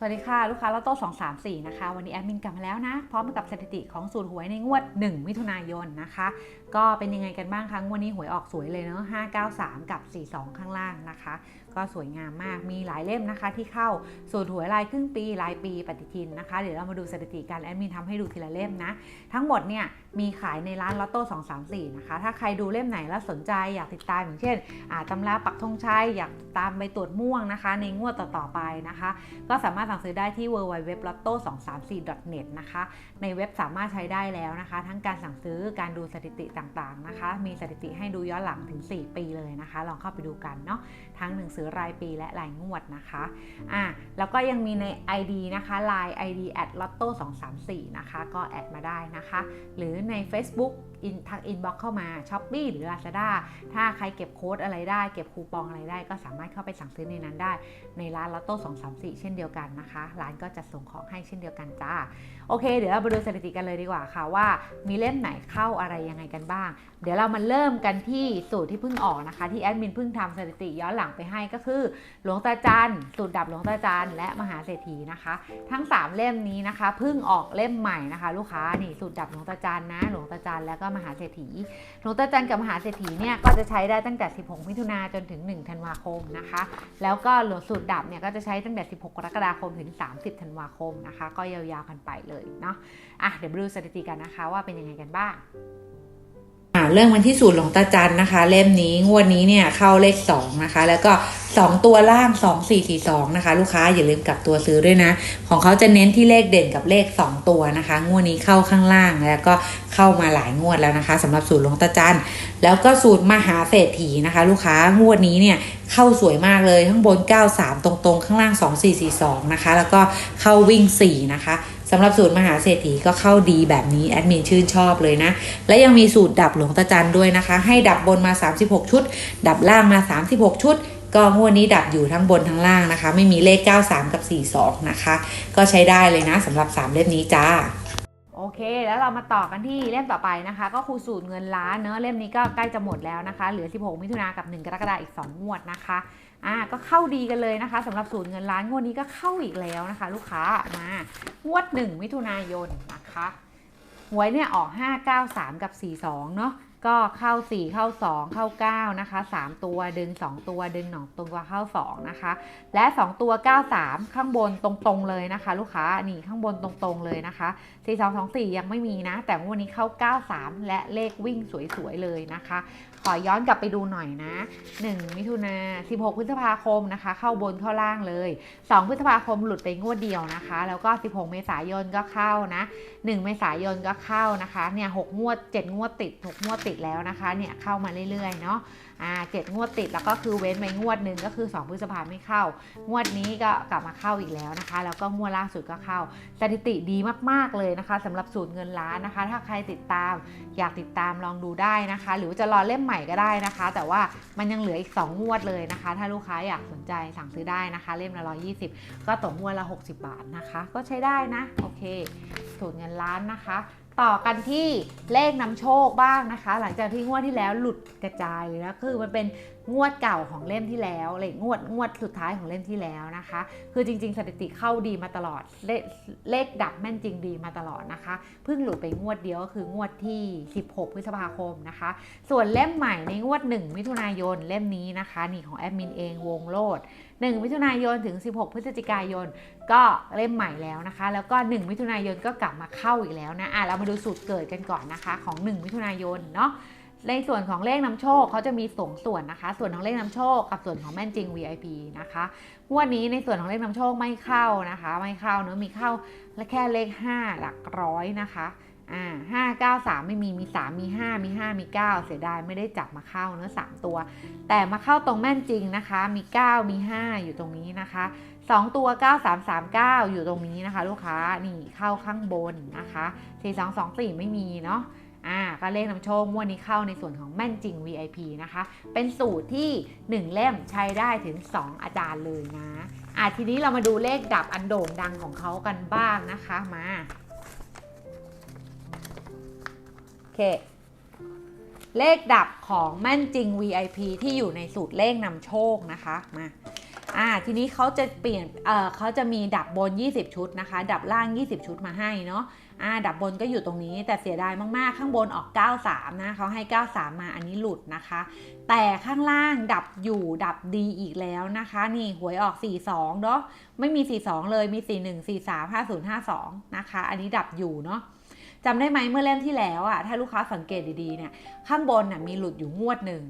สวัสดีค่ะ ลูกค้าลอตโต้2 3 4 นะคะ วันนี้แอดมินกลับมาแล้วนะ พร้อมกับสถิติของสูตรหวยในงวด 1 มิถุนายนนะคะ ก็เป็นยังไงกันบ้างคะงวดนี้หวยออกสวยเลยเนาะ593 กับ 42 ข้างล่างนะคะ ก็สวยงามมากมีหลายเล่มนะคะ ที่เข้าสูตรหวยรายครึ่งปีรายปีปฏิทินนะคะ เดี๋ยวเรามาดูสถิติการแอดมินทำให้ดูทีละเล่มนะ ทั้งหมดเนี่ยมีขายในร้านลอตโต้2 3 4 นะคะ ถ้าใครดูเล่มไหนแล้วสนใจอยากติดตามอย่างเช่นตำราปักธงชัยอยากตามไปตรวจม่วงนะคะ ในงวดต่อๆไปนะคะ ก็สามารถสั่งซื้อได้ที่ www.lotto234.net นะคะ ในเว็บสามารถใช้ได้แล้วนะคะ ทั้งการสั่งซื้อการดูสถิติต่างๆนะคะ มีสถิติให้ดูย้อนหลังถึง 4 ปีเลยนะคะ ลองเข้าไปดูกันเนาะ ทั้งหนังสือรายปีและรายงวดนะคะอะแล้วก็ยังมีใน ID นะคะ Line ID at lotto 234นะคะ ก็แอดมาได้นะคะ หรือใน Facebook อินทักอินบ็อกเข้ามา s h อ p e e หรือ Lazada ถ้าใครเก็บโค้ดอะไรได้ เก็บคูปองอะไรได้ ก็สามารถเข้าไปสั่งซื้อในนั้นได้ ในร้านลอตโต้234เช่นเดียวกันนะคะ ร้านก็จะส่งของให้เช่นเดียวกันจ้า โอเค เดี๋ยวเราไปดูสถิติกันเลยดีกว่าค่ะว่ามีเล่มไหนเข้าอะไรยังไงกันบ้าง เดี๋ยวเรามาเริ่มกันที่สูตรที่เพิ่งออกนะคะ ที่แอดมินเพิ่งทำสถิติย้อนหลังไปให้ก็คือ หลวงตาจันสูตรดับหลวงตาจันและมหาเศรษฐีนะคะ ทั้ง 3 เล่มนี้นะคะเพิ่งออกเล่มใหม่นะคะ ลูกค้านี่สูตรดับหลวงตาจันนะหลวงตาจันแล้วก็มหาเศรษฐีหลวงตาจันกับมหาเศรษฐีเนี่ยก็จะใช้ได้ตั้งแต่ 16 มิถุนาจนถึง 1 ธันวาคมนะคะ แล้วก็หลวงสูตรดับเนี่ยก็จะใช้ตั้งแต่ 16 กรกฎาคมถึง 30 ธันวาคมนะคะ ก็ยาวๆกันไปเลยเนาะอะเดี๋ยวดูสถิติกันนะคะว่าเป็นยังไงกันบ้าง เรื่องวันที่สูตรหลวงตาจันนะคะ เล่มนี้งวดนี้เนี่ยเข้าเลข2นะคะ แล้วก็2ตัวล่าง2 4 4 2นะคะ ลูกค้าอย่าลืมกลับตัวซื้อด้วยนะ ของเขาจะเน้นที่เลขเด่นกับเลข2ตัวนะคะ งวดนี้เข้าข้างล่างแล้วก็เข้ามาหลายงวดแล้วนะคะสำหรับสูตรหลวงตาจันแล้วก็สูตรมหาเศรษฐีนะคะ ลูกค้างวดนี้เนี่ยเข้าสวยมากเลยข้างบน 93 ตรงๆ ข้างล่าง 2442 นะคะ แล้วก็เข้าวิ่ง 4 นะคะ สำหรับสูตรมหาเศรษฐีก็เข้าดีแบบนี้แอดมินชื่นชอบเลยนะ และยังมีสูตรดับหลวงตาจันด้วยนะคะ ให้ดับบนมา 36 ชุด ดับล่างมา 36 ชุด ก็งวดนี้ดับอยู่ทั้งบนทั้งล่างนะคะ ไม่มีเลข 93 กับ 42 นะคะ ก็ใช้ได้เลยนะสำหรับ 3 เล่มนี้จ้าโอเค แล้วเรามาต่อกันที่เล่มต่อไปนะคะ ก็คือสูตรเงินล้านเนอะเล่มนี้ก็ใกล้จะหมดแล้วนะคะ เหลือ 16 มิถุนากับ 1 กรกฎาคมอีก 2 งวดนะคะ อ่าก็เข้าดีกันเลยนะคะสำหรับสูตรเงินล้านงวดนี้ก็เข้าอีกแล้วนะคะ ลูกค้ามางวด1มิถุนายนนะคะหวยเนี่ยออก 593 กับ 42 เนาะก็เข้า 4 เข้า 2 เข้า 9 นะคะ 3 ตัวดึง 2 ตัวดึงหนองตัวเข้า 2 นะคะ และ 2 ตัว 93 ข้างบนตรงๆเลยนะคะ ลูกค้านี่ข้างบนตรงๆเลยนะคะ 4224 ยังไม่มีนะ แต่วันนี้เข้า 93 และเลขวิ่งสวยๆเลยนะคะ ขอย้อนกลับไปดูหน่อยนะ 1 มิถุนา16 พฤษภาคมนะคะ เข้าบนเข้าล่างเลย 2 พฤษภาคมหลุดไปงวดเดียวนะคะ แล้วก็ 16 เมษายนก็เข้านะ 1 เมษายนก็เข้านะคะ เนี่ย6งวด 7 งวดติด 6 งวดติดแล้วนะคะ เนี่ยเข้ามาเรื่อยๆเนาะ อ่าเจ็ดงวดติดแล้วก็คือเว้นไปงวดหนึ่งก็คือ 2 พฤษภาไม่เข้า งวดนี้ก็กลับมาเข้าอีกแล้วนะคะ แล้วก็งวดล่าสุดก็เข้า สถิติดีมากๆเลยนะคะสำหรับสูตรเงินล้านนะคะ ถ้าใครติดตามอยากติดตามลองดูได้นะคะ หรือว่าจะรอเล่มใหม่ก็ได้นะคะ แต่ว่ามันยังเหลืออีก 2 งวดเลยนะคะ ถ้าลูกค้าอยากสนใจสั่งซื้อได้นะคะ เล่มละ120ก็ตกงวดละ 60 บาทนะคะ ก็ใช้ได้นะโอเค สูตรเงินล้านนะคะ ต่อกันที่เลขนำโชคบ้างนะคะ หลังจากที่งวดที่แล้วหลุดกระจายเลยนะคือมันเป็นงวดเก่าของเล่มที่แล้วเลขงวดงวดสุดท้ายของเล่มที่แล้วนะคะ คือจริง ๆ สถิติเข้าดีมาตลอดเลขเลขดับแม่นจริงดีมาตลอดนะคะ เพิ่งหลุดไปงวดเดียวก็คืองวดที่ 16 พฤษภาคมนะคะ ส่วนเล่มใหม่ในงวด 1 มิถุนายนเล่มนี้นะคะนี่ของแอดมินเองวงโลด 1 มิถุนายนถึง 16 พฤศจิกายน ก็เล่มใหม่แล้วนะคะ แล้วก็ 1 มิถุนายนก็กลับมาเข้าอีกแล้วนะอะเรามาดูสูตรเกิดกันก่อนนะคะ ของ 1 มิถุนายนเนาะในส่วนของเลขนำโชคเขาจะมีสองส่วนนะคะ ส่วนของเลขนำโชคกับส่วนของแม่นจริง VIP นะคะงวดนี้ในส่วนของเลขนำโชคไม่เข้านะคะ ไม่เข้าเนื้อะมีเข้าและแค่เลข 5 หลักร้อยนะคะ อ่าห้าเก้าสามไม่มีมี3มี5มี5มี9เสียดายไม่ได้จับมาเข้าเนื้อะสามตัว แต่มาเข้าตรงแม่นจริงนะคะ มี9มี5อยู่ตรงนี้นะคะ2ตัว9339อยู่ตรงนี้นะคะ ลูกค้านี่เข้าข้างบนนะคะ4224ไม่มีเนาะอ่าก็เลขนำโชคงวดนี้เข้าในส่วนของแม่นจริง VIP นะคะ เป็นสูตรที่ 1 เล่มใช้ได้ถึง 2 อาจารย์เลยนะอ่าทีนี้เรามาดูเลขดับอันโด่งดังของเขากันบ้างนะคะมา เค เลขดับของแม่นจริง VIP ที่อยู่ในสูตรเลขนำโชคนะคะมาอ่าทีนี้เขาจะเปลี่ยนเออเขาจะมีดับบน 20 ชุดนะคะ ดับล่าง 20 ชุดมาให้เนาะอ่าดับบนก็อยู่ตรงนี้แต่เสียดายมากๆ ข้างบนออก 93 นะเขาให้ 93 มาอันนี้หลุดนะคะ แต่ข้างล่างดับอยู่ดับดีอีกแล้วนะคะ นี่หวยออก 42เนาะไม่มี 42 เลยมี 41 43 50 52 นะคะ อันนี้ดับอยู่เนาะ จำได้ไหมเมื่อเล่มที่แล้วอะถ้าลูกค้าสังเกตดีๆเนี่ยข้างบนน่ะมีหลุดอยู่งวดหนึ่ง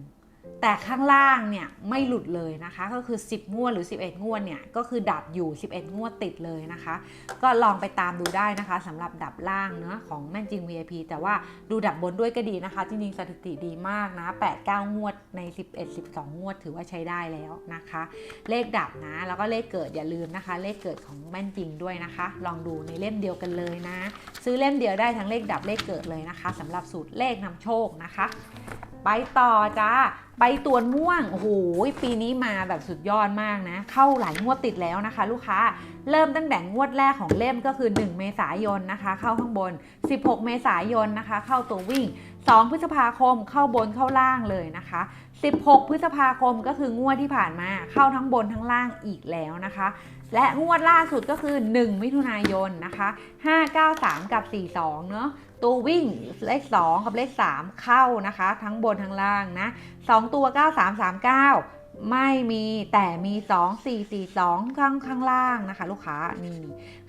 แต่ข้างล่างเนี่ยไม่หลุดเลยนะคะ ก็คือ 10 งวดหรือ 11 งวดเนี่ยก็คือดับอยู่ 11 งวดติดเลยนะคะ ก็ลองไปตามดูได้นะคะสำหรับดับล่างเนาะของแม่นจริง VIP แต่ว่าดูดับบนด้วยก็ดีนะคะ จริงๆสถิติดีมากนะ 8 9 งวดใน 11 12 งวดถือว่าใช้ได้แล้วนะคะ เลขดับนะ แล้วก็เลขเกิดอย่าลืมนะคะ เลขเกิดของแม่นจริงด้วยนะคะ ลองดูในเล่มเดียวกันเลยนะ ซื้อเล่มเดียวได้ทั้งเลขดับเลขเกิดเลยนะคะสำหรับสูตรเลขนำโชคนะคะ ไปต่อจ้า ใบตวนม่วง โอ้โห ปีนี้มาแบบสุดยอดมากนะ เข้าหลายงวดติดแล้วนะคะ ลูกค้า เริ่มตั้งแต่งวดแรกของเล่มก็คือ 1 เมษายนนะคะ เข้าข้างบน 16 เมษายนนะคะ เข้าตัววิ่ง 2 พฤษภาคมเข้าบนเข้าล่างเลยนะคะ 16 พฤษภาคมก็คืองวดที่ผ่านมา เข้าทั้งบนทั้งล่างอีกแล้วนะคะ และงวดล่าสุดก็คือ 1 มิถุนายนนะคะ 593 กับ 42 เนอะ ตัววิ่งเลข 2 กับเลข 3 เข้านะคะ ทั้งบนทั้งล่างนะ2ตัว 9339 ไม่มีแต่มี 2 4 4 2 ข้างข้างล่างนะคะ ลูกค้านี่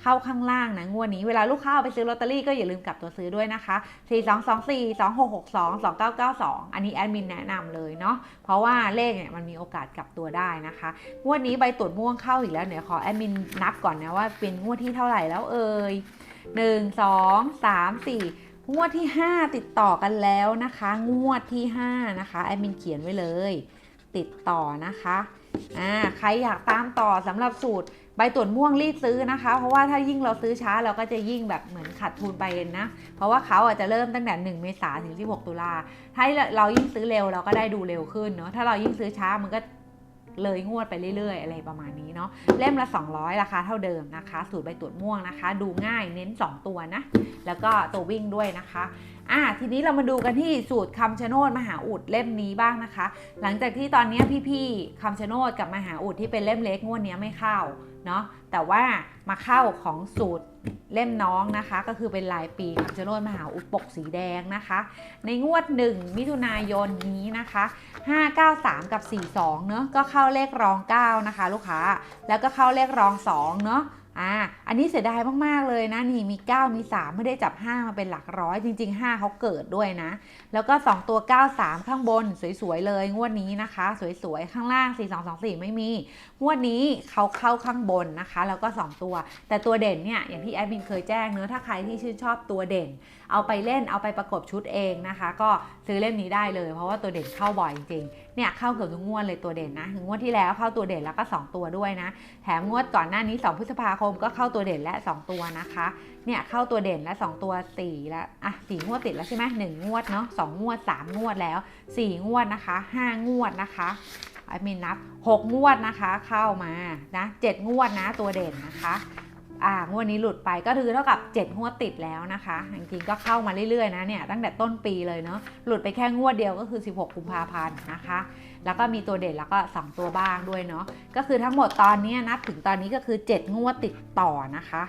เข้าข้างล่างนะงวดนี้เวลาลูกค้าเอาไปซื้อลอตเตอรี่ก็อย่าลืมกลับตัวซื้อด้วยนะคะ 4 2 2 4 2 6 6 2 2 9 9 2 อันนี้แอดมินแนะนำเลยเนาะเพราะว่าเลขเนี่ยมันมีโอกาสกลับตัวได้นะคะงวดนี้ใบตรวจม่วงเข้าอีกแล้วเดี๋ยขอแอดมินนับก่อนนะว่าเป็นงวดที่เท่าไหร่แล้วเอ่ย หนึ่งสองสามสี่งวดที่ 5 ติดต่อกันแล้วนะคะ งวดที่ 5 นะคะแอดมินเขียนไว้เลย ติดต่อนะคะอ่าใครอยากตามต่อสำหรับสูตรใบตรวจม่วงรีบซื้อนะคะ เพราะว่าถ้ายิ่งเราซื้อช้าเราก็จะยิ่งแบบเหมือนขาดทุนไปนะ เพราะว่าเขาอาจจะเริ่มตั้งแต่ 1 เมษาถึง 16 ตุลาถ้าเรายิ่งซื้อเร็วเราก็ได้ดูเร็วขึ้นเนาะถ้าเรายิ่งซื้อช้ามันก็ เลยงวดไปเรื่อยๆ อะไรประมาณนี้เนาะเล่มละ 200 ราคาเท่าเดิมนะคะสูตรใบตรวจม่วงนะคะ ดูง่ายเน้น 2 ตัวนะ แล้วก็ตัววิ่งด้วยนะคะอะทีนี้เรามาดูกันที่สูตรคำชะโนดมหาอุดเล่มนี้บ้างนะคะ หลังจากที่ตอนนี้พี่ๆคำชะโนดกับมหาอุดที่เป็นเล่มเล็กงวดนี้ไม่เข้า เนาะแต่ว่ามาเข้าของสูตรเล่มน้องนะคะ ก็คือเป็นลายปีคำชะโนดมหาอุปกสีแดงนะคะ ในงวด 1 มิถุนายนนี้นะคะ 593 กับ 42 เนอะก็เข้าเลขรอง 9 นะคะ ลูกค้าแล้วก็เข้าเลขรอง 2 เนอะ อ่าอันนี้เสียดายมากๆเลยนะนี่มี 9 มี 3 ไม่ได้จับ 5 มาเป็นหลักร้อย จริง ๆ 5เขาเกิดด้วยนะ แล้วก็ 2 ตัว 93 ข้างบนสวย ๆ เลย งวดนี้นะคะ สวย ๆ ข้างล่าง 4 2 2 4 ไม่มี งวดนี้เขาเข้าข้างบนนะคะ แล้วก็ 2 ตัว แต่ตัวเด่นเนี่ยอย่างที่แอดมินเคยแจ้งเนอะถ้าใครที่ชื่นชอบตัวเด่น เอาไปเล่นเอาไปประกบชุดเองนะคะ ก็ซื้อเล่มนี้ได้เลย เพราะว่าตัวเด่นเข้าบ่อยจริงๆเนี่ยเข้าเกือบทุกงวดเลยตัวเด่นนะถึงงวดที่แล้วเข้าตัวเด่นแล้วก็ 2 ตัวด้วยนะ แถมงวดก่อนหน้านี้ 2 พฤษภาคมก็เข้าตัวเด่นและ 2 ตัวนะคะเนี่ยเข้าตัวเด่นและ 2 ตัว4แล้วอะ4งวดติดแล้วใช่ไหมหนึ่งงวดเนาะสองงวด 3 งวดแล้ว 4 งวดนะคะ 5 งวดนะคะไอมินนับ 6 งวดนะคะเข้ามานะ7งวดนะตัวเด่นนะคะ อ่างวดนี้หลุดไปก็คือเท่ากับ 7 งวดติดแล้วนะคะจริงๆก็เข้ามาเรื่อยๆนะเนี่ยตั้งแต่ต้นปีเลยเนาะหลุดไปแค่งวดเดียวก็คือ 16 กุมภาพันธ์นะคะ แล้วก็มีตัวเด่นแล้วก็ 2 ตัวบ้างด้วยเนาะก็คือทั้งหมดตอนนี้นับถึงตอนนี้ก็คือ 7 งวดติดต่อนะคะ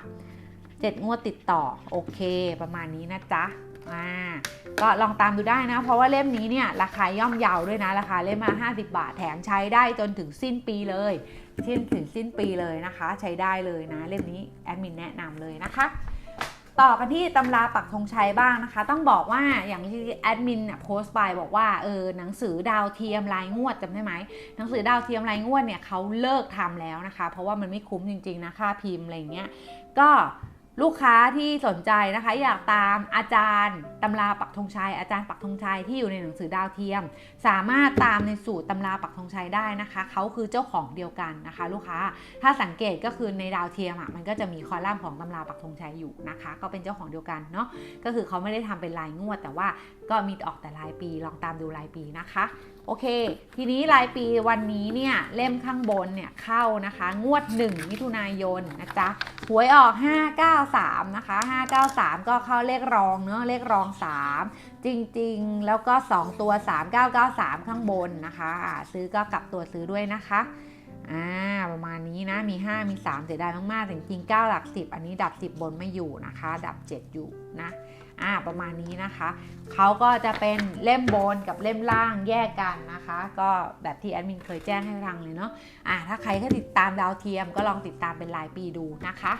7 งวดติดต่อโอเค ประมาณนี้นะจ๊ะอ่าก็ลองตามดูได้นะ เพราะว่าเล่มนี้เนี่ยราคาย่อมเยาวด้วยนะ ราคาเล่มมา 50 บาทแถมใช้ได้จนถึงสิ้นปีเลย เช่นถึงสิ้นปีเลยนะคะ ใช้ได้เลยนะ เล่มนี้แอดมินแนะนำเลยนะคะ ต่อกันที่ตำราปักธงชัยบ้างนะคะ ต้องบอกว่าอย่างที่แอดมินโพสต์ไปบอกว่าเออหนังสือดาวเทียมรายงวดจำได้ไหมหนังสือดาวเทียมรายงวดเนี่ยเขาเลิกทำแล้วนะคะ เพราะว่ามันไม่คุ้มจริงๆนะค่าพิมพ์อะไรเงี้ยก็ ลูกค้าที่สนใจนะคะอยากตามอาจารย์ตำราปักธงชัยอาจารย์ปักธงชัยที่อยู่ในหนังสือดาวเทียม สามารถตามในสูตรตำราปักธงชัยได้นะคะเขาคือเจ้าของเดียวกันนะคะ ลูกค้าถ้าสังเกตก็คือในดาวเทียมอะมันก็จะมีคอลัมน์ของตำราปักธงชัยอยู่นะคะ ก็เป็นเจ้าของเดียวกันเนาะก็คือเขาไม่ได้ทำเป็นรายงวด แต่ว่าก็มีออกแต่รายปีลองตามดูรายปีนะคะ โอเค ทีนี้รายปีวันนี้เนี่ยเล่มข้างบนเนี่ยเข้านะคะ งวด 1 มิถุนายนนะจ๊ะหวยออก 593 นะคะ 593 ก็เข้าเลขรองเนอะเลขรอง 3 จริงๆ แล้วก็ 2 ตัว 3993 ข้างบนนะคะซื้อก็กลับตัวซื้อด้วยนะคะอ่าประมาณนี้นะมี 5 มี 3 เสียดายมากๆแต่จริงๆ 9 หลัก 10 อันนี้ดับ 10 บนไม่อยู่นะคะ ดับ 7 อยู่นะ อ่าประมาณนี้นะคะเขาก็จะเป็นเล่มบนกับเล่มล่างแยกกันนะคะ ก็แบบที่แอดมินเคยแจ้งให้ฟังเลยเนาะอ่าถ้าใครก็ติดตามดาวเทียมก็ลองติดตามเป็นรายปีดูนะคะ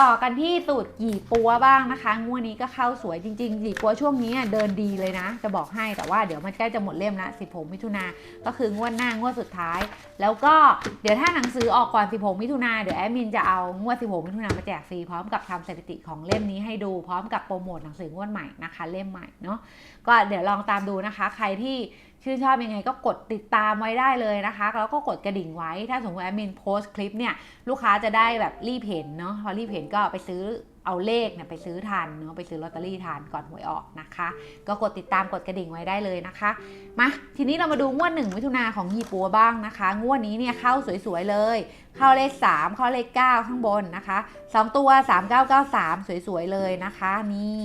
ต่อกันที่สูตรหยี่ปัวบ้างนะคะงวดนี้ก็เข้าสวยจริงๆหยี่ปัวช่วงนี้เดินดีเลยนะ จะบอกให้แต่ว่าเดี๋ยวมันใกล้จะหมดเล่มละ16 มิถุนาก็คืองวดหน้างวดสุดท้าย แล้วก็เดี๋ยวถ้าหนังสือออกก่อน 16 มิถุนาเดี๋ยวแอดมินจะเอางวด 16 มิถุนามาแจกฟรีพร้อมกับทำสถิติของเล่มนี้ให้ดูพร้อมกับโปรโมทหนังสืองวดใหม่นะคะ เล่มใหม่เนาะก็เดี๋ยวลองตามดูนะคะ ใครที่ ชื่นชอบยังไงก็กดติดตามไว้ได้เลยนะคะแล้วก็กดกระดิ่งไว้ถ้าสมมติแอดมินโพสต์คลิปเนี่ยลูกค้าจะได้แบบรีบเห็นเนาะพอรีบเห็นก็ไปซื้อเอาเลขเนี่ยไปซื้อทันเนาะไปซื้อลอตเตอรี่ทันก่อนหวยออกนะคะ ก็กดติดตามกดกระดิ่งไว้ได้เลยนะคะมาทีนี้เรามาดูงวดหนึ่งมิถุนาของยี่ปัวบ้างนะคะ งวดนี้เนี่ยเข้าสวยๆเลย เข้าเลข 3 เข้าเลข 9 ข้างบนนะคะสองตัว 3993 สวยๆเลยนะคะ นี่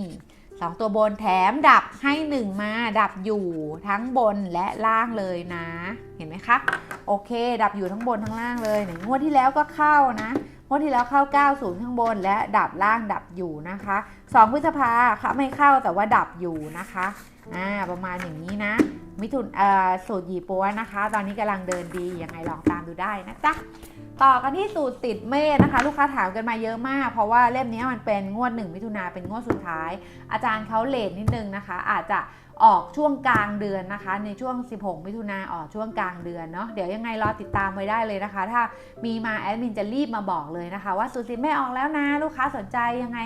สองตัวบนแถมดับให้ 1 มาดับอยู่ทั้งบนและล่างเลยนะ เห็นไหมคะ โอเค ดับอยู่ทั้งบนทั้งล่างเลยงวดที่แล้วก็เข้านะงวดที่แล้วเข้า 90 ข้างบนและดับล่างดับอยู่นะคะ 2 พฤษภาค่ะไม่เข้าแต่ว่าดับอยู่นะคะอ่าประมาณอย่างนี้นะ มิถุนเอ่อสูตรหยีปัวนะคะ ตอนนี้กำลังเดินดียังไงลองตามดูได้นะจ๊ะ ต่อกันที่สูตรติดเมษนะคะ ลูกค้าถามกันมาเยอะมาก เพราะว่าเล่มนี้มันเป็นงวด 1 มิถุนาเป็นงวดสุดท้าย อาจารย์เขาเลทนิดนึงนะคะ อาจจะออกช่วงกลางเดือนนะคะ ในช่วง 16 มิถุนาออกช่วงกลางเดือนเนาะเดี๋ยวยังไงรอติดตามไว้ได้เลยนะคะ ถ้ามีมาแอดมินจะรีบมาบอกเลยนะคะ ว่าสูตรติดไม่ออกแล้วนะลูกค้าสนใจยังไง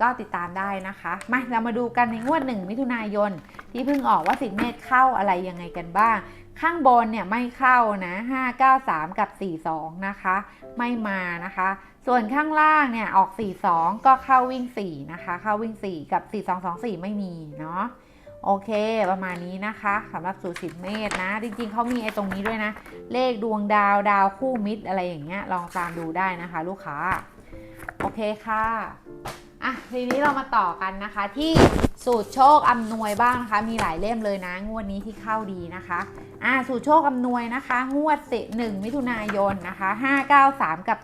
ก็ติดตามได้นะคะ มาเรามาดูกันในงวด 1 มิถุนายน ที่เพิ่งออกว่าสิทธิเมษเข้าอะไรยังไงกันบ้าง ข้างบนเนี่ยไม่เข้านะ 593 กับ 42 นะคะ ไม่มานะคะ ส่วนข้างล่างเนี่ยออก 42 ก็เข้าวิ่ง 4 นะคะ เข้าวิ่ง 4 กับ 4224 ไม่มีเนาะ โอเค ประมาณนี้นะคะสำหรับสูตรสิบเมตรนะ จริงๆเขามีไอ้ตรงนี้ด้วยนะ เลขดวงดาวดาวคู่มิตรอะไรอย่างเงี้ย ลองตามดูได้นะคะ ลูกค้า โอเคค่ะ อะทีนี้เรามาต่อกันนะคะ ที่สูตรโชคอำนวยบ้างนะคะ มีหลายเล่มเลยนะ งวดนี้ที่เข้าดีนะคะอ่าสูตรโชคอำนวยนะคะ งวดสิหนึ่งมิถุนายนนะคะ593 กับ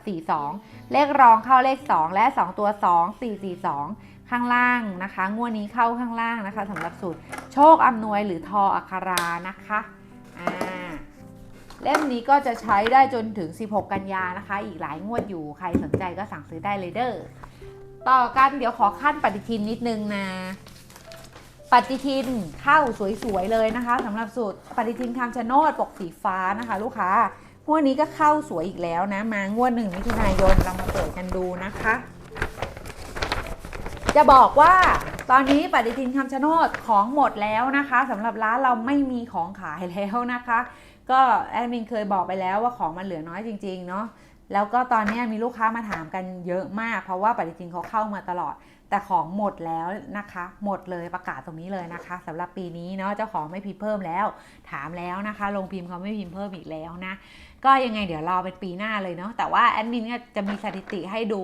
42 เลขรองเข้าเลข 2 และ 2 ตัว 2 4 4 2ข้างล่างนะคะ งวดนี้เข้าข้างล่างนะคะสำหรับสูตรโชคอำนวยหรือทออัครานะคะอ่าเล่มนี้ก็จะใช้ได้จนถึง 16 กันยานะคะ อีกหลายงวดอยู่ใครสนใจก็สั่งซื้อได้เลยเด้อ ต่อกันเดี๋ยวขอขั้นปฏิทินนิดนึงนะ ปฏิทินเข้าสวยๆเลยนะคะสำหรับสูตรปฏิทินคำชะโนดปกสีฟ้านะคะ ลูกค้างวดนี้ก็เข้าสวยอีกแล้วนะ มางวดหนึ่งมิถุนายนเรามาเปิดกันดูนะคะ จะบอกว่าตอนนี้ปฏิทินคำชะโนดของหมดแล้วนะคะสำหรับร้านเราไม่มีของขายแล้วนะคะ ก็แอดมินเคยบอกไปแล้วว่าของมันเหลือน้อยจริงๆเนาะ แล้วก็ตอนนี้มีลูกค้ามาถามกันเยอะมาก เพราะว่าปฏิทินเขาเข้ามาตลอด แต่ของหมดแล้วนะคะ หมดเลยประกาศตรงนี้เลยนะคะสำหรับปีนี้เนาะเจ้าของไม่พิมพ์เพิ่มแล้ว ถามแล้วนะคะ ลงพิมพ์เขาไม่พิมพ์เพิ่มอีกแล้วนะก็ยังไงเดี๋ยวรอเป็นปีหน้าเลยเนาะแต่ว่าแอดมินก็จะมีสถิติให้ดู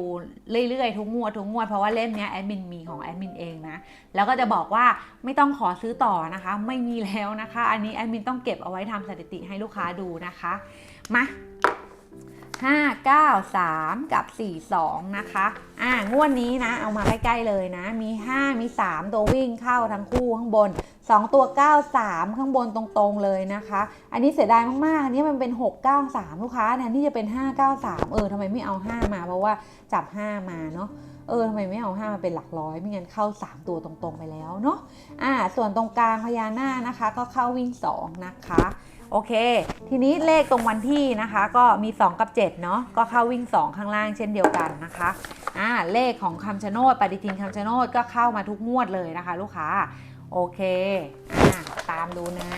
เรื่อยๆทุกงวดทุกงวดเพราะว่าเล่มนี้แอดมินมีของแอดมินเองนะแล้วก็จะบอกว่าไม่ต้องขอซื้อต่อนะคะ ไม่มีแล้วนะคะ อันนี้แอดมินต้องเก็บเอาไว้ทำสถิติให้ลูกค้าดูนะคะมา 5 9 3 กับ 4 2 นะคะ อ่างวดนี้นะ เอามาใกล้ๆเลยนะ มี 5 มี 3 ตัววิ่งเข้าทั้งคู่ข้างบน 2 ตัว 9 3 ข้างบนตรงๆเลยนะคะ อันนี้เสียดายมากๆ อันนี้มันเป็น 6 9 3 ลูกค้าแทนที่จะเป็น 5 9 3 เออทำไมไม่เอา 5 มาเพราะว่าจับ 5 มาเนาะเออทำไมไม่เอา5มาเป็นหลักร้อย ไม่งั้นเข้า 3 ตัวตรงๆไปแล้วเนาะอ่า ส่วนตรงกลางพญานาคนะคะ ก็เข้าวิ่ง 2 นะคะ โอเค ทีนี้เลขตรงวันที่นะคะ ก็มี 2 กับ 7 เนาะก็เข้าวิ่ง 2 ข้างล่างเช่นเดียวกันนะคะอ่าเลขของคำชะโนดปฏิทินคำชะโนดก็เข้ามาทุกงวดเลยนะคะ ลูกค้าโอเคอ่าตามดูนะ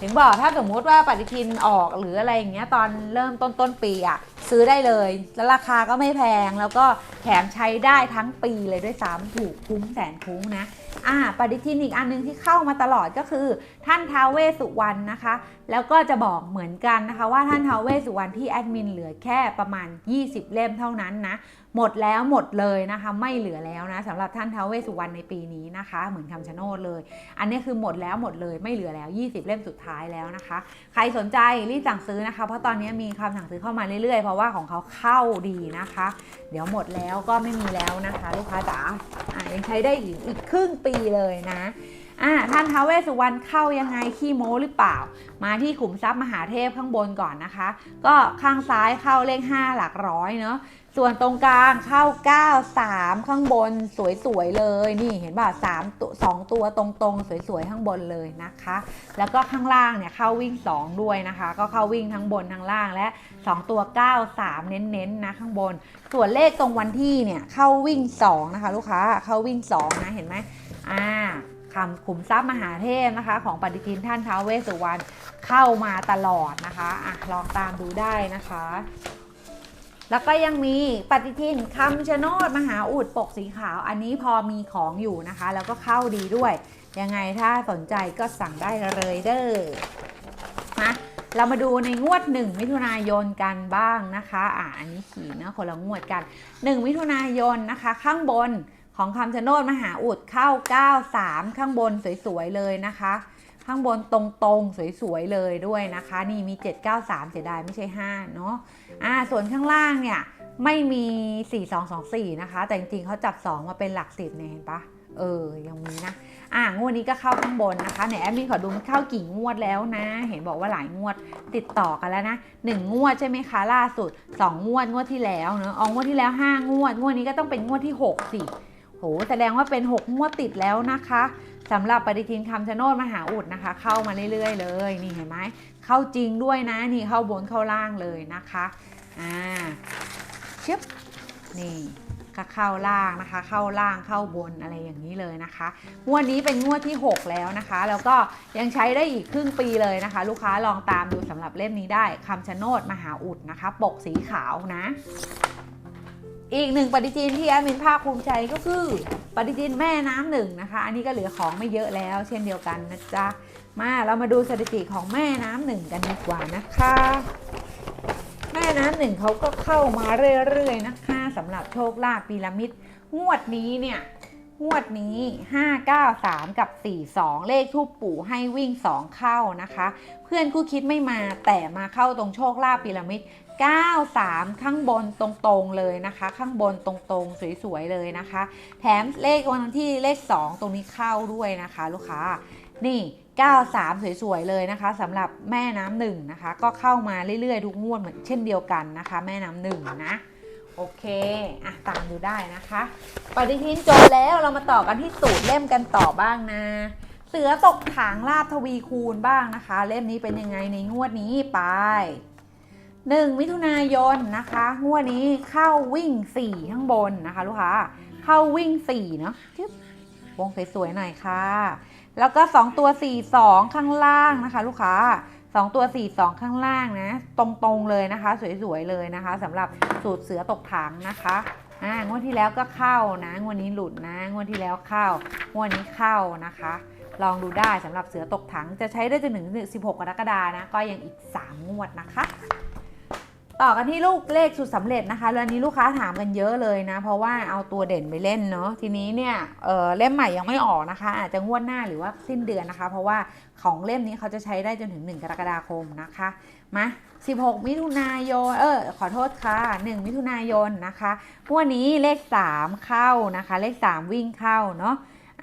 ถึงบอกถ้าสมมุติว่าปฏิทินออกหรืออะไรอย่างเงี้ยตอนเริ่มต้นต้นปีอะซื้อได้เลย แล้วราคาก็ไม่แพงแล้วก็แถมใช้ได้ทั้งปีเลยด้วยซ้ำถูกคุ้มแสนคุ้มนะ อ่าปฏิทินอีกอันหนึงที่เข้ามาตลอดก็คือ ท่านท้าวเวสุวรรณนะคะ แล้วก็จะบอกเหมือนกันนะคะว่าท่านท้าวเวสสุวรรณที่แอดมินเหลือแค่ประมาณ 20 เล่มเท่านั้นนะหมดแล้วหมดเลยนะคะไม่เหลือแล้วนะสำหรับท่านท้าวเวสุวรรณในปีนี้นะคะ เหมือนคำชะโนดเลย อันนี้คือหมดแล้วหมดเลยไม่เหลือแล้ว 20 เล่มสุดท้ายแล้วนะคะ ใครสนใจรีบสั่งซื้อนะคะ เพราะตอนนี้มีคำสั่งซื้อเข้ามาเรื่อยๆ เพราะว่าของเขาเข้าดีนะคะ เดี๋ยวหมดแล้วก็ไม่มีแล้วนะคะ ลูกค้าจ๋ายังใช้ได้อีกอีกครึ่งปีเลยนะอะท่านท้าวเวสสุวรรณเข้ายังไงขี้โม้หรือเปล่า มาที่ขุมทรัพย์มหาเทพข้างบนก่อนนะคะ ก็ข้างซ้ายเข้าเลข 5 หลักร้อยเนาะ ส่วนตรงกลางเข้า 9 3 ข้างบนสวยๆเลยนี่เห็นป่ะ3ตัว2ตัวตรงๆ สวยๆ ข้างบนเลยนะคะ แล้วก็ข้างล่างเนี่ยเข้าวิ่ง 2 ด้วยนะคะ ก็เข้าวิ่งทั้งบนทั้งล่างและ 2 ตัว 9 3 เน้นๆนะข้างบน ส่วนเลขตรงวันที่เนี่ยเข้าวิ่ง 2 นะคะ ลูกค้าเข้าวิ่ง 2 นะเห็นไหมอ่าคำขุมทรัพย์มหาเทพนะคะ ของปฏิทินท่านท้าวเวสสุวรรณเข้ามาตลอดนะคะอะลองตามดูได้นะคะ แล้วก็ยังมีปฏิทินคำชะโนดมหาอุดปกสีขาว อันนี้พอมีของอยู่นะคะ แล้วก็เข้าดีด้วย ยังไงถ้าสนใจก็สั่งได้เลยเด้อนะเรามาดูในงวด 1 มิถุนายนกันบ้างนะคะอะอันนี้ขี่เนะคนละงวดกัน 1 มิถุนายนนะคะ ข้างบนของคำชะโนดมหาอุดเข้า 93 ข้างบนสวยๆเลยนะคะ ข้างบนตรงๆ สวยๆ เลยด้วยนะคะ นี่มี 793 เสียดายไม่ใช่ 5 เนาะอ่าส่วนข้างล่างเนี่ยไม่มี 4224 นะคะ แต่จริงๆเขาจับ 2 มาเป็นหลักสิบเนี่ยเห็นปะเออ ยังมีนะ อ่างวดนี้ก็เข้าข้างบนนะคะไหนแอดมินขอดูมันเข้ากี่งวดแล้วนะ เห็นบอกว่าหลายงวดติดต่อกันแล้วนะหนึ่งงวดใช่ไหมคะล่าสุดสองงวดงวดที่แล้วเนอะเอางวดที่แล้วห้างวด งวดนี้ก็ต้องเป็นงวดที่หกสิโหแสดงว่าเป็นหกงวดติดแล้วนะคะ สำหรับปฏิทินคำชะโนดมหาอุดนะคะ เข้ามาเรื่อยๆ เลยนี่เห็นไหมเข้าจริงด้วยนะนี่เข้าบนเข้าล่างเลยนะคะอ่าชึบนี่ก็เข้าล่างนะคะ เข้าล่างเข้าบนอะไรอย่างนี้เลยนะคะงวดนี้เป็นงวดที่ 6 แล้วนะคะ แล้วก็ยังใช้ได้อีกครึ่งปีเลยนะคะ ลูกค้าลองตามดูสำหรับเล่มนี้ได้คำชะโนดมหาอุดนะคะ ปกสีขาวนะ อีกหนึ่งปฏิทินที่แอดมินภาคภูมิใจก็คือ ปฏิทินแม่น้ำหนึ่งนะคะ อันนี้ก็เหลือของไม่เยอะแล้ว เช่นเดียวกันนะจ๊ะ มาเรามาดูสถิติของแม่น้ำหนึ่งกันดีกว่านะคะ แม่น้ำหนึ่งเขาก็เข้ามาเรื่อยๆนะคะสำหรับโชคลาภพีระมิดงวดนี้เนี่ยงวดนี้ 593 กับ 42 เลขทูปปู่ให้วิ่ง 2 เข้านะคะ เพื่อนคู่คิดไม่มาแต่มาเข้าตรงโชคลาภพีระมิด 93 ข้างบนตรงๆเลยนะคะ ข้างบนตรงๆ สวยๆเลยนะคะ แถมเลขวันที่เลข 2 ตรงนี้เข้าด้วยนะคะ ลูกค้านี่ 93 สวยๆเลยนะคะสำหรับแม่น้ำหนึ่งนะคะ ก็เข้ามาเรื่อยๆ ทุกงวดเหมือนเช่นเดียวกันนะคะ แม่น้ำหนึ่งนะโอเค อะ ตามดูได้นะคะ ปฏิทินจบแล้วเรามาต่อกันที่สูตรเล่มกันต่อบ้างนะ เสือตกถางลาบทวีคูณบ้างนะคะ เล่มนี้เป็นยังไงในงวดนี้ไป หนึ่งมิถุนายนนะคะงวดนี้เข้าวิ่ง 4 ข้างบนนะคะลูกค้าเข้าวิ่ง 4 เนาะจึ๊บวงสวยๆหน่อยค่ะ แล้วก็ 2 ตัว 4 2 ข้างล่างนะคะ ลูกค้า 2 ตัว 4 2 ข้างล่างนะ ตรงๆเลยนะคะ สวยๆเลยนะคะสำหรับสูตรเสือตกถังนะคะอ่างวดที่แล้วก็เข้านะงวดนี้หลุดนะงวดที่แล้วเข้างวดนี้เข้านะคะ ลองดูได้สำหรับเสือตกถังจะใช้ได้จนถึง16กรกฎานะ ก็ยังอีก 3 งวดนะคะ ต่อกันที่ลูกเลขสุดสำเร็จนะคะแล้วอันนี้ลูกค้าถามกันเยอะเลยนะ เพราะว่าเอาตัวเด่นไปเล่นเนาะทีนี้เนี่ยเออเล่มใหม่ยังไม่ออกนะคะ อาจจะงวดหน้าหรือว่าสิ้นเดือนนะคะ เพราะว่าของเล่มนี้เขาจะใช้ได้จนถึง 1 กรกฎาคมนะคะมา16 มิถุนายนเออขอโทษค่ะ 1 มิถุนายนนะคะงวดนี้เลข 3 เข้านะคะ เลข 3 วิ่งเข้าเนาะ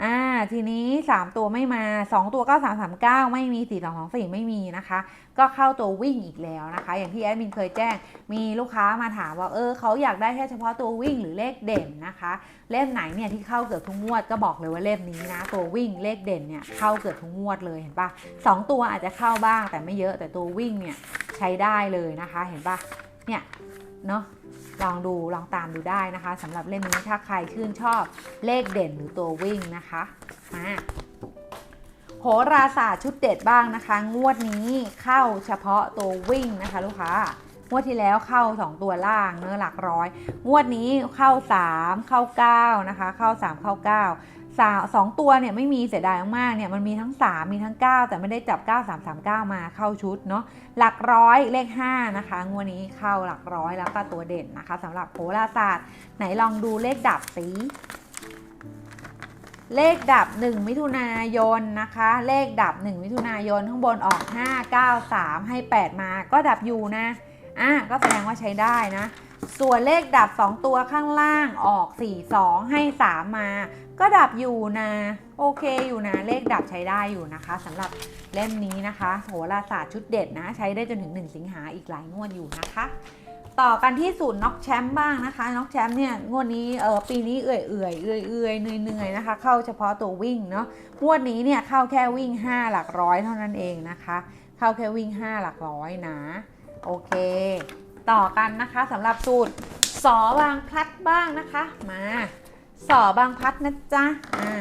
อ่าทีนี้ 3 ตัวไม่มา 2 ตัว 9339 ไม่มี 4 2 2 4 ไม่มีนะคะ ก็เข้าตัววิ่งอีกแล้วนะคะ อย่างที่แอดมินเคยแจ้ง มีลูกค้ามาถามว่าเออเขาอยากได้แค่เฉพาะตัววิ่งหรือเลขเด่นนะคะ เล่มไหนเนี่ยที่เข้าเกือบทุกงวดก็บอกเลยว่าเล่มนี้นะ ตัววิ่งเลขเด่นเนี่ยเข้าเกือบทุกงวดเลยเห็นปะสองตัวอาจจะเข้าบ้างแต่ไม่เยอะแต่ตัววิ่งเนี่ยใช้ได้เลยนะคะเห็นปะเนี่ยเนาะ ลองดูลองตามดูได้นะคะสำหรับเล่มนี้ถ้าใครชื่นชอบเลขเด่นหรือตัววิ่งนะคะมาโหราศาสตร์ชุดเด็ดบ้างนะคะ งวดนี้เข้าเฉพาะตัววิ่งนะคะลูกค้างวดที่แล้วเข้า 2 ตัวล่างเนื้อหลักร้อย งวดนี้เข้า 3 เข้า 9 นะคะ เข้า 3 เข้า 9 สาสองตัวเนี่ยไม่มีเสียดายมากเนี่ยมันมีทั้ง 3 มีทั้ง 9 แต่ไม่ได้จับ 9 3 3 9 มาเข้าชุดเนาะหลักร้อยเลข 5 นะคะ งวดนี้เข้าหลักร้อยแล้วก็ตัวเด่นนะคะสำหรับโหราศาสตร์ ไหนลองดูเลขดับสีเลขดับ 1 มิถุนายนนะคะ เลขดับ 1 มิถุนายนข้างบนออก 5 9 3 ให้ 8 มาก็ดับอยู่นะอะก็แสดงว่าใช้ได้นะ ส่วนเลขดับ 2 ตัวข้างล่างออก 4 2 ให้ 3 มา ก็ดับอยู่นะ โอเคอยู่นะ เลขดับใช้ได้อยู่นะคะสำหรับเล่มนี้นะคะโหราศาสตร์ชุดเด็ดนะ ใช้ได้จนถึง 1 สิงหาอีกหลายงวดอยู่นะคะ ต่อกันที่สูตรน็อกแชมป์บ้างนะคะน็อกแชมป์เนี่ยงวดนี้เออปีนี้เอื่อยเอื่อยเอื่อยเอื่อยเหนื่อยเหนื่อยนะคะ เข้าเฉพาะตัววิ่งเนาะงวดนี้เนี่ยเข้าแค่วิ่ง 5 หลักร้อยเท่านั้นเองนะคะ เข้าแค่วิ่ง 5 หลักร้อยนะ โอเค ต่อกันนะคะสำหรับสูตรสอบางพลัดบ้างนะคะ มาสอบางพลัดนะจ๊ะอ่า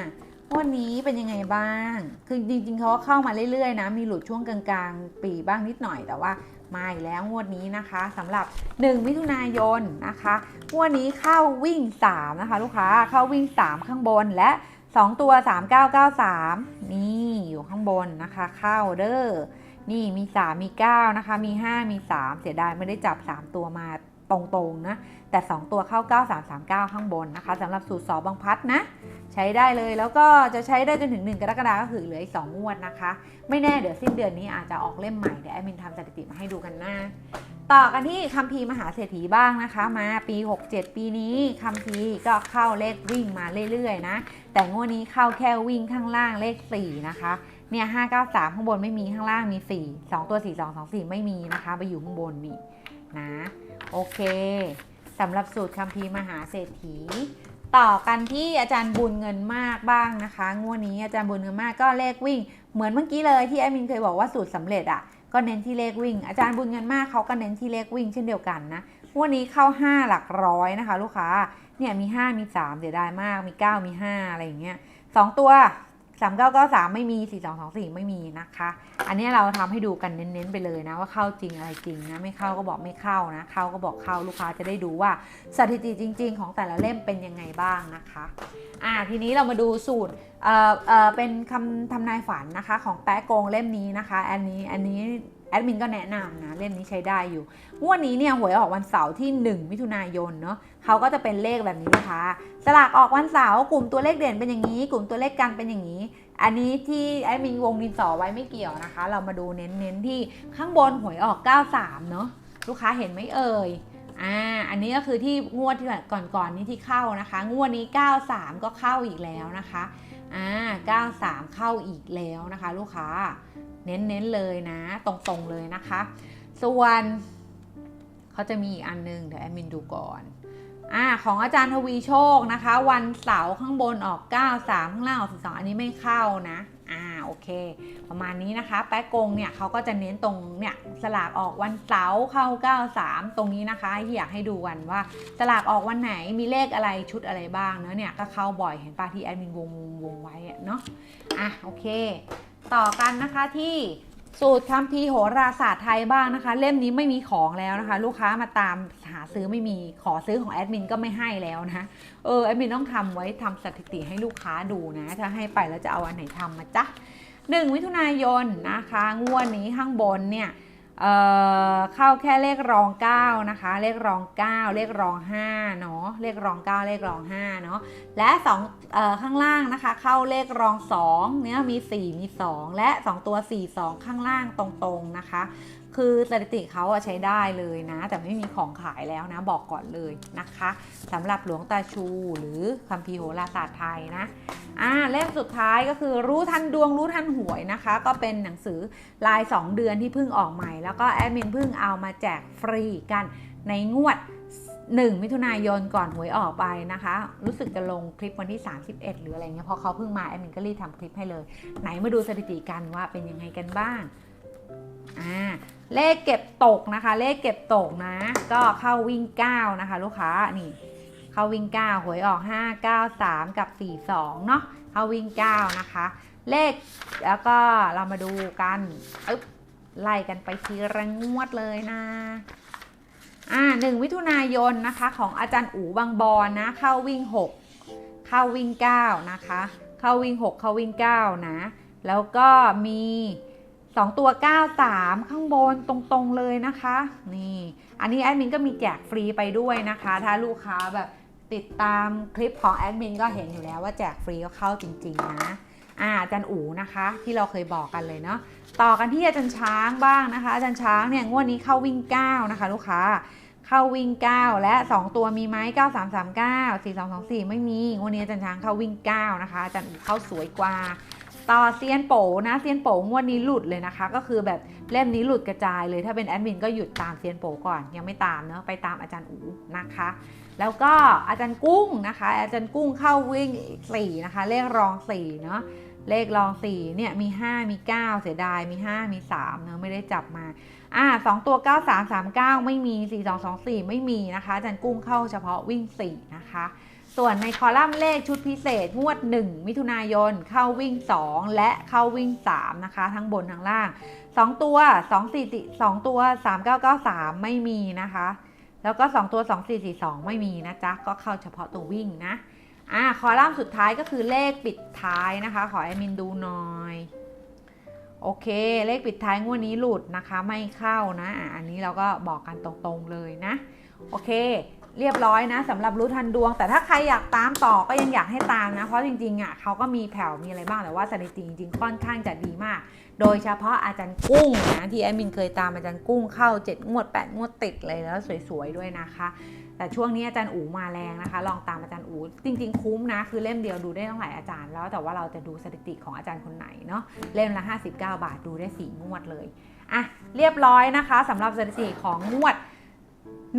วันนี้เป็นยังไงบ้าง คือจริงๆเขาก็เข้ามาเรื่อยๆนะมีหลุดช่วงกลางๆ ปีบ้างนิดหน่อยแต่ว่ามาอีกแล้วงวดนี้นะคะสำหรับ 1 มิถุนายนนะคะงวดนี้เข้าวิ่ง 3 นะคะ ลูกค้าเข้าวิ่ง 3 ข้างบนและ 2 ตัว 3993 นี่อยู่ข้างบนนะคะ เข้าเด้อ นี่มี 3 มี 9 นะคะ มี 5 มี 3 เสียดายไม่ได้จับ 3 ตัวมาตรงๆนะ แต่ 2 ตัวเข้า 9339 ข้างบนนะคะสำหรับสูตรสอบังพัดนะ ใช้ได้เลยแล้วก็จะใช้ได้จนถึง 1 กรกฎาคมก็คือเหลืออีก 2 งวดนะคะ ไม่แน่เดี๋ยวสิ้นเดือนนี้อาจจะออกเล่มใหม่ เดี๋ยวแอดมินทำสถิติมาให้ดูกันน้าต่อกันที่คัมภีร์มหาเศรษฐีบ้างนะคะ มาปี 67 ปีนี้คัมภีร์ก็เข้าเลขวิ่งมาเรื่อยๆนะ แต่งวดนี้เข้าแค่วิ่งข้างล่างเลข 4 นะคะ เนี่ย593ข้างบนไม่มีข้างล่างมี4 2ตัว4 2 2 4ไม่มีนะคะ ไปอยู่ข้างบนนี่นะ โอเคสำหรับสูตรคัมภีร์มหาเศรษฐี ต่อกันที่อาจารย์บุญเงินมากบ้างนะคะ งวดนี้อาจารย์บุญเงินมากก็เลขวิ่ง เหมือนเมื่อกี้เลยที่แอดมินเคยบอกว่าสูตรสำเร็จอะ่ะก็เน้นที่เลขวิ่ง อาจารย์บุญเงินมากเขาก็เน้นที่เลขวิ่งเช่นเดียวกันนะงวดนี้เข้า 5 หลักร้อยนะคะ ลูกค้าเนี่ยมี 5 มี 3 เสียดายมากมี 9 มี 5 อะไรอย่างเงี้ยสองตัว สามเก้าก็สามไม่มีสี่สองสองสี่ไม่มีนะคะ อันนี้เราทำให้ดูกันเน้นๆไปเลยนะว่าเข้าจริงอะไรจริงนะไม่เข้าก็บอกไม่เข้านะเข้าก็บอกเข้าลูกค้าจะได้ดูว่าสถิติจริง ๆ ของแต่ละเล่มเป็นยังไงบ้างนะคะอ่าทีนี้เรามาดูสูตรเอ่อเอ่อเป็นคำทำนายฝันนะคะ ของแป๊ะโกงเล่มนี้นะคะ อันนี้อันนี้ แอดมินก็แนะนำนะเล่มนี้ใช้ได้อยู่งวดนี้เนี่ยหวยออกวันเสาร์ที่ 1 มิถุนายนเนาะเขาก็จะเป็นเลขแบบนี้นะคะ สลากออกวันเสาร์กลุ่มตัวเลขเด่นเป็นอย่างนี้ กลุ่มตัวเลขกันเป็นอย่างนี้ อันนี้ที่แอดมินวงดินสอไว้ไม่เกี่ยวนะคะ เรามาดูเน้นๆที่ข้างบนหวยออก 93 เนาะลูกค้าเห็นไหมเอ่ยอ่า อันนี้ก็คือที่งวดที่ก่อนๆนี้ที่เข้านะคะ งวดนี้ 93 ก็เข้าอีกแล้วนะคะ อ่า 93 เข้าอีกแล้วนะคะ ลูกค้า เน้นๆเลยนะ ตรงๆเลยนะคะ ส่วนเขาจะมีอีกอันนึงเดี๋ยวแอดมินดูก่อนอ่าของอาจารย์ทวีโชคนะคะ วันเสาร์ข้างบนออก 93 ข้างล่างออก 12 อันนี้ไม่เข้านะอ่าโอเค ประมาณนี้นะคะ แป๊กงเนี่ยเขาก็จะเน้นตรงเนี่ยสลากออกวันเสาร์เข้า 93 ตรงนี้นะคะที่อยากให้ดูกันว่าสลากออกวันไหนมีเลขอะไรชุดอะไรบ้างเนอะเนี่ยก็เข้าบ่อยเห็นป่ะที่แอดมินวงวงไว้อะเนาะอะโอเค ต่อกันนะคะที่สูตรคัมภีร์โหราศาสตร์ไทยบ้างนะคะ เล่มนี้ไม่มีของแล้วนะคะ ลูกค้ามาตามหาซื้อไม่มีขอซื้อของแอดมินก็ไม่ให้แล้วนะเออแอดมินต้องทำไว้ทำสถิติให้ลูกค้าดูนะ ถ้าให้ไปแล้วจะเอาอันไหนทำมาจ๊ะหนึ่งมิถุนายนนะคะ งวดนี้ข้างบนเนี่ย เข้าแค่เลขรอง 9 นะคะ เลขรอง 9 เลขรอง5เนาะเลขรอง 9 เลขรอง5เนาะและ2เอ่อข้างล่างนะคะ เข้าเลขรอง2เนี่ยมี 4 มี 2 และ 2 ตัว 4 2 ข้างล่างตรงๆนะคะ คือสถิติเขาใช้ได้เลยนะ แต่ไม่มีของขายแล้วนะ บอกก่อนเลยนะคะสำหรับหลวงตาชูหรือคัมภีร์โหราศาสตร์ไทยนะอ่าเล่มสุดท้ายก็คือรู้ทันดวงรู้ทันหวยนะคะ ก็เป็นหนังสือลาย 2 เดือนที่เพิ่งออกใหม่ แล้วก็แอดมินเพิ่งเอามาแจกฟรีกันในงวด 1 มิถุนายนก่อนหวยออกไปนะคะ รู้สึกจะลงคลิปวันที่ 31 หรืออะไรเงี้ยเพอเขาเพิ่งมาแอดมินก็รีบทำคลิปให้เลย ไหนมาดูสถิติกันว่าเป็นยังไงกันบ้างอ่า เลขเก็บตกนะคะ เลขเก็บตกนะ ก็เข้าวิ่ง 9 นะคะ ลูกค้านี่ เข้าวิ่ง 9 หวยออก 5 9 3 กับ 42 เนาะเข้าวิ่ง 9 นะคะ เลขแล้วก็เรามาดูกันอึ๊บไล่กันไปทีระงวดเลยนะอ่า1มิถุนายนนะคะ ของอาจารย์อูบางบอนนะ เข้าวิ่ง 6 เข้าวิ่ง 9 นะคะ เข้าวิ่ง 6 เข้าวิ่ง 9 นะ แล้วก็มี 2ตัว 9 3 ข้างบนตรงๆเลยนะคะ นี่ อันนี้แอดมินก็มีแจกฟรีไปด้วยนะคะ ถ้าลูกค้าแบบติดตามคลิปของแอดมินก็เห็นอยู่แล้วว่าแจกฟรีก็เข้าจริงๆนะอาอาจารย์อูนะคะที่เราเคยบอกกันเลยเนาะต่อกันที่อาจารย์ช้างบ้างนะคะ อาจารย์ช้างเนี่ยงวดนี้เข้าวิ่ง 9 นะคะ ลูกค้าเข้าวิ่ง 9 และ 2 ตัวมีไหม9339 4224 ไม่มีงวดนี้อาจารย์ช้างเข้าวิ่ง 9 นะคะอาจารย์อูเข้าสวยกว่า ต่อเซียนโปนะเซียนโปงวดนี้หลุดเลยนะคะ ก็คือแบบเล่มนี้หลุดกระจายเลย ถ้าเป็นแอดมินก็หยุดตามเซียนโปก่อนยังไม่ตามเนาะไปตามอาจารย์อูนะคะ แล้วก็อาจารย์กุ้งนะคะ อาจารย์กุ้งเข้าวิ่ง4นะคะ เลขรอง4เนาะเลขรอง4เนี่ยมี 5 มี 9 เสียดายมี 5 มี3เนอะไม่ได้จับมาอ่า2ตัว 9339 ไม่มี 4224 ไม่มีนะคะอาจารย์กุ้งเข้าเฉพาะวิ่ง4นะคะ ส่วนในคอลัมน์เลขชุดพิเศษงวด 1 มิถุนายน เข้าวิ่ง 2 และเข้าวิ่ง 3 นะคะ ทั้งบนทั้งล่าง 2 ตัว 2 4 2 ตัว 3993 ไม่มีนะคะ แล้วก็ 2 ตัว 2442 ไม่มีนะจ๊ะ ก็เข้าเฉพาะตัววิ่งนะอ่าคอลัมน์สุดท้ายก็คือเลขปิดท้ายนะคะ ขอแอมินดูหน่อย โอเค เลขปิดท้ายงวดนี้หลุดนะคะ ไม่เข้านะ อันนี้เราก็บอกกันตรงๆเลยนะ โอเค เรียบร้อยนะสำหรับรู้ทันดวง แต่ถ้าใครอยากตามต่อก็ยังอยากให้ตามนะ เพราะจริงๆอะเขาก็มีแผ่วมีอะไรบ้างแต่ว่าสถิติจริงๆค่อนข้างจะดีมาก โดยเฉพาะอาจารย์กุ้งนะที่แอดมินเคยตามอาจารย์กุ้งเข้า 7 งวด 8 งวดติดเลยแล้วสวยๆด้วยนะคะ แต่ช่วงนี้อาจารย์อูมาแรงนะคะ ลองตามอาจารย์อูจริง ๆ คุ้มนะ คือเล่มเดียวดูได้ตั้งหลายอาจารย์ แล้วแต่ว่าเราจะดูสถิติของอาจารย์คนไหนเนาะเล่มละ 59 บาทดูได้ 4 งวดเลยอะเรียบร้อยนะคะสำหรับสถิติของงวด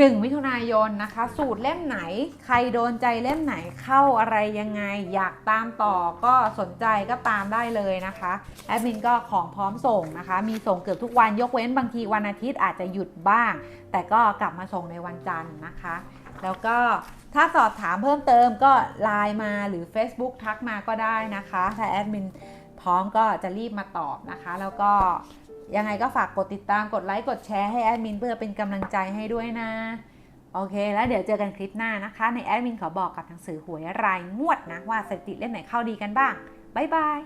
1มิถุนายนนะคะ สูตรเล่มไหน ใครโดนใจเล่มไหนเข้าอะไรยังไง อยากตามต่อก็สนใจก็ตามได้เลยนะคะแอดมินก็ของพร้อมส่งนะคะ มีส่งเกือบทุกวันยกเว้นบางทีวันอาทิตย์อาจจะหยุดบ้าง แต่ก็กลับมาส่งในวันจันทร์นะคะ แล้วก็ถ้าสอบถามเพิ่มเติมก็ไลน์มาหรือ Facebook ทักมาก็ได้นะคะถ้าแอดมินพร้อมก็จะรีบมาตอบนะคะ แล้วก็ ยังไงก็ฝากกดติดตามกดไลค์กดแชร์ให้แอดมินเพื่อเป็นกำลังใจให้ด้วยนะ โอเค แล้วเดี๋ยวเจอกันคลิปหน้านะคะ ในแอดมินขอบอกกับหนังสือหวยรายงวดนะ ว่าสถิติเล่มไหนเข้าดีกันบ้าง บ๊ายบาย